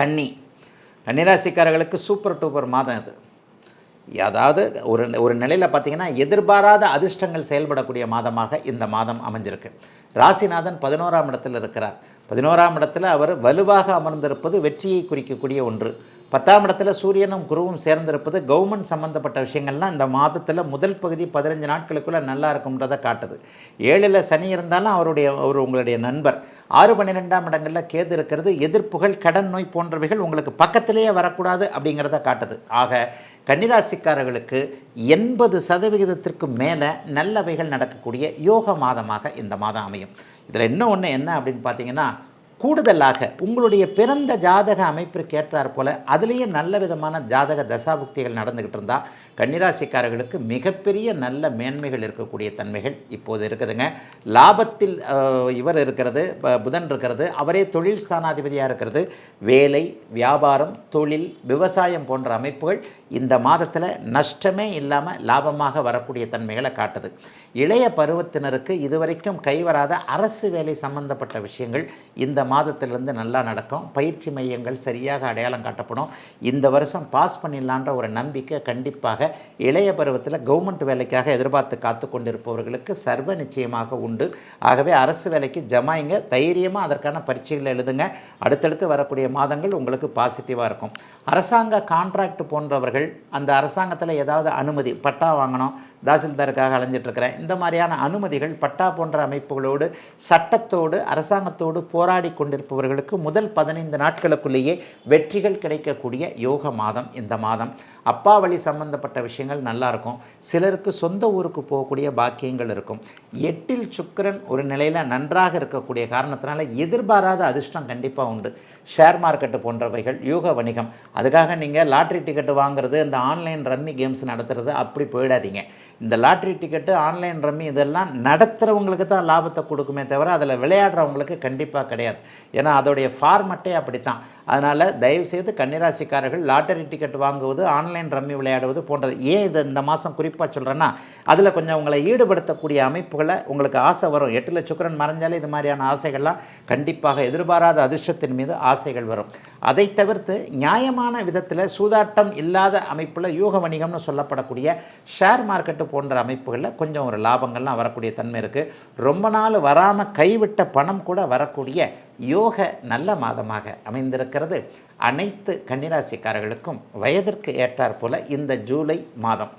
கன்னி. கன்னிராசிக்காரர்களுக்கு super duper மாதம் இது. அதாவது ஒரு ஒரு நிலையில் பார்த்தீங்கன்னா எதிர்பாராத அதிர்ஷ்டங்கள் செயல்படக்கூடிய மாதமாக இந்த மாதம் அமைஞ்சிருக்கு. ராசிநாதன் பதினோராம் இடத்தில் இருக்கிறார். பதினோராம் இடத்துல அவர் வலுவாக அமர்ந்திருப்பது வெற்றியை குறிக்கக்கூடிய ஒன்று. பத்தாம் இடத்துல சூரியனும் குருவும் சேர்ந்திருப்பது கவர்மெண்ட் சம்மந்தப்பட்ட விஷயங்கள்லாம் இந்த மாதத்தில் முதல் பகுதி பதினஞ்சு நாட்களுக்குள்ளே நல்லா இருக்கும்ன்றதை காட்டுது. ஏழில் சனி இருந்தாலும் அவருடைய அவர் உங்களுடைய நண்பர். ஆறு பன்னிரெண்டாம் இடங்களில் கேது இருக்கிறது எதிர்ப்புகள் கடன் நோய் போன்றவைகள் உங்களுக்கு பக்கத்திலேயே வரக்கூடாது அப்படிங்கிறத காட்டுது. ஆக கன்னிராசிக்காரர்களுக்கு எண்பது சதவிகிதத்திற்கு மேலே நல்லவைகள் நடக்கக்கூடிய யோக மாதமாக இந்த மாதம் அமையும். இதில் இன்னும் ஒன்று என்ன அப்படின்னு பார்த்தீங்கன்னா கூடுதலாக உங்களுடைய பிறந்த ஜாதக அமைப்பிற்கு ஏற்றார் போல் அதுலேயே நல்ல விதமான ஜாதக தசாபுக்திகள் நடந்துக்கிட்டு இருந்தால் கன்னிராசிக்காரர்களுக்கு மிகப்பெரிய நல்ல மேன்மைகள் இருக்கக்கூடிய தன்மைகள் இப்போது இருக்குதுங்க. லாபத்தில் இவர் இருக்கிறது புதன் இருக்கிறது அவரே தொழில் ஸ்தானாதிபதியாக இருக்கிறது. வேலை வியாபாரம் தொழில் விவசாயம் போன்ற அமைப்புகள் இந்த மாதத்தில் நஷ்டமே இல்லாமல் லாபமாக வரக்கூடிய தன்மைகளை காட்டுது. இளைய பருவத்தினருக்கு இதுவரைக்கும் கைவராத அரசு வேலை சம்பந்தப்பட்ட விஷயங்கள் இந்த மாதத்திலிருந்து நல்லா நடக்கும். பயிற்சி மையங்கள் சரியாக அடையாளம் காட்டப்படும். இந்த வருஷம் பாஸ் பண்ணிடலான்ற ஒரு நம்பிக்கை கண்டிப்பாக இளைய பருவத்தில் கவர்மெண்ட் வேலைக்காக எதிர்பார்த்து காத்து கொண்டிருப்பவர்களுக்கு சர்வ நிச்சயமாக உண்டு. ஆகவே அரசு வேலைக்கு ஜமாயிங்க. தைரியமாக அதற்கான பரீட்சைகளை எழுதுங்க. அடுத்தடுத்து வரக்கூடிய மாதங்கள் உங்களுக்கு பாசிட்டிவாக இருக்கும். அரசாங்க கான்ட்ராக்ட் போன்றவர்கள் அந்த அரசாங்கத்தில் ஏதாவது அனுமதி பட்டா வாங்கணும் தாசில்தாருக்காக அலைஞ்சிட்ருக்கிறேன். இந்த மாதிரியான அனுமதிகள் பட்டா போன்ற அமைப்புகளோடு சட்டத்தோடு அரசாங்கத்தோடு போராடி கொண்டிருப்பவர்களுக்கு முதல் பதினைந்து நாட்களுக்குள்ளேயே வெற்றிகள் கிடைக்கக்கூடிய யோக மாதம் இந்த மாதம். அப்பா வழி சம்பந்தப்பட்ட விஷயங்கள் நல்லாயிருக்கும் சிலருக்கு சொந்த ஊருக்கு போகக்கூடிய பாக்கியங்கள் இருக்கும். எட்டில் சுக்கரன் ஒரு நிலையில் நன்றாக இருக்கக்கூடிய காரணத்தினால எதிர்பாராத அதிர்ஷ்டம் கண்டிப்பாக உண்டு. ஷேர் மார்க்கெட்டு போன்றவைகள் யூக வணிகம். அதுக்காக நீங்கள் லாட்ரி டிக்கெட்டு வாங்குறது இந்த ஆன்லைன் ரம்மி கேம்ஸ் நடத்துகிறது அப்படி போயிடாதீங்க. இந்த லாட்ரி டிக்கெட்டு ஆன்லைன் ரம்மி இதெல்லாம் நடத்துகிறவங்களுக்கு தான் லாபத்தை கொடுக்குமே தவிர அதில் விளையாடுறவங்களுக்கு கண்டிப்பாக கிடையாது. ஏன்னா அதோடைய ஃபார்மட்டே அப்படித்தான். அதனால் தயவுசெய்து கன்னிராசிக்காரர்கள் லாட்டரி டிக்கெட் வாங்குவது ஆன்லைன் ரம்மி விளையாடுவது போன்றது. ஏன் இது இந்த மாதம் குறிப்பாக சொல்கிறேன்னா அதில் கொஞ்சம் உங்களை ஈடுபடுத்தக்கூடிய அமைப்புகளை உங்களுக்கு ஆசை வரும். எட்டில் சுக்கரன் மறைஞ்சாலே இது மாதிரியான ஆசைகள்லாம் கண்டிப்பாக எதிர்பாராத அதிர்ஷ்டத்தின் மீது ஆசைகள் வரும். அதை தவிர்த்து நியாயமான விதத்தில் சூதாட்டம் இல்லாத அமைப்பில் யூக வணிகம்னு சொல்லப்படக்கூடிய ஷேர் மார்க்கெட்டு போன்ற அமைப்புகளில் கொஞ்சம் ஒரு லாபங்கள்லாம் வரக்கூடிய தன்மை இருக்குது ரொம்ப நாள் வராமல் கைவிட்ட பணம் கூட வரக்கூடிய யோக நல்ல மாதமாக அமைந்திருக்கிறது. அனைத்து கன்னிராசிக்காரர்களுக்கும் வயதிற்கு ஏற்றாற்போல் இந்த ஜூலை மாதம்.